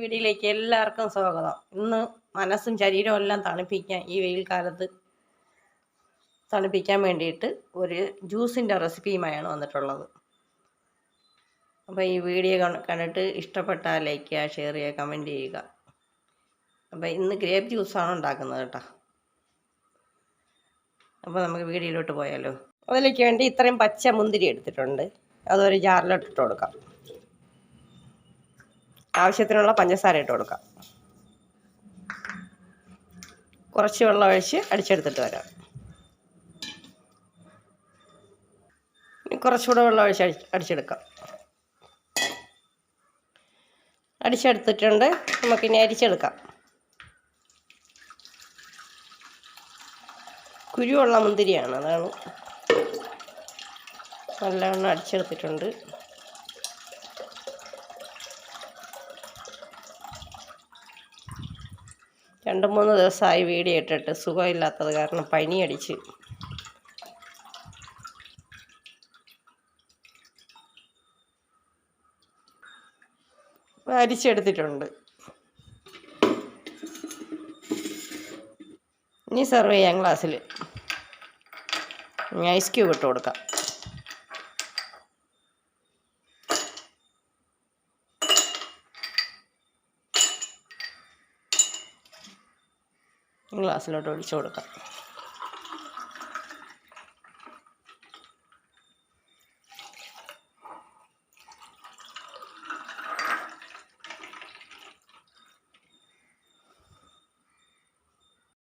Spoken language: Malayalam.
വീഡിയോയിലേക്ക് എല്ലാവർക്കും സ്വാഗതം. ഇന്ന് മനസ്സും ശരീരവും എല്ലാം തണുപ്പിക്കാൻ ഈ വെയിൽ കാലത്ത് തണുപ്പിക്കാൻ വേണ്ടിയിട്ട് ഒരു ജ്യൂസിന്റെ റെസിപ്പിയുമായാണ് വന്നിട്ടുള്ളത്. അപ്പോൾ ഈ വീഡിയോ കണ്ടിട്ട് ഇഷ്ടപ്പെട്ടാൽ ലൈക്ക് ചെയ്യുക ഷെയർ ചെയ്യുക കമന്റ് ചെയ്യുക. അപ്പോൾ ഇന്ന് ഗ്രേപ്പ് ജ്യൂസാണ് ഉണ്ടാക്കുന്നത് കേട്ടോ. അപ്പോൾ നമുക്ക് വീഡിയോയിലോട്ട് പോയാലോ. അതിലേക്ക് വേണ്ടി ഇത്രയും പച്ച മുന്തിരി എടുത്തിട്ടുണ്ട്. അതൊരു ജാറിലോട്ട് ഇട്ട് കൊടുക്കാം. ആവശ്യത്തിനുള്ള പഞ്ചസാര ഇട്ട് കൊടുക്കാം. കുറച്ച് വെള്ളം ഒഴിച്ച് അടിച്ചെടുത്തിട്ട് വരാം. കുറച്ചുകൂടെ വെള്ളം ഒഴിച്ച് അടി അടിച്ചെടുക്കാം. അടിച്ചെടുത്തിട്ടുണ്ട്. നമുക്കിനി അരിച്ചെടുക്കാം. കുരുവുള്ള മുന്തിരിയാണ് അതാണ്. നല്ലവണ്ണം അടിച്ചെടുത്തിട്ടുണ്ട്. രണ്ട് മൂന്ന് ദിവസമായി വീഡിയോ ഇട്ടിട്ട് സുഖമില്ലാത്തത് കാരണം പനി അടിച്ച്. അരിച്ചെടുത്തിട്ടുണ്ട്. ഇനി സെർവ് ചെയ്യാം ഗ്ലാസ്സിൽ. ഐസ് ക്യൂബ് ഇട്ട് കൊടുക്കാം. ഗ്ലാസ്സിലോട്ട് ഒഴിച്ചു കൊടുക്കാം.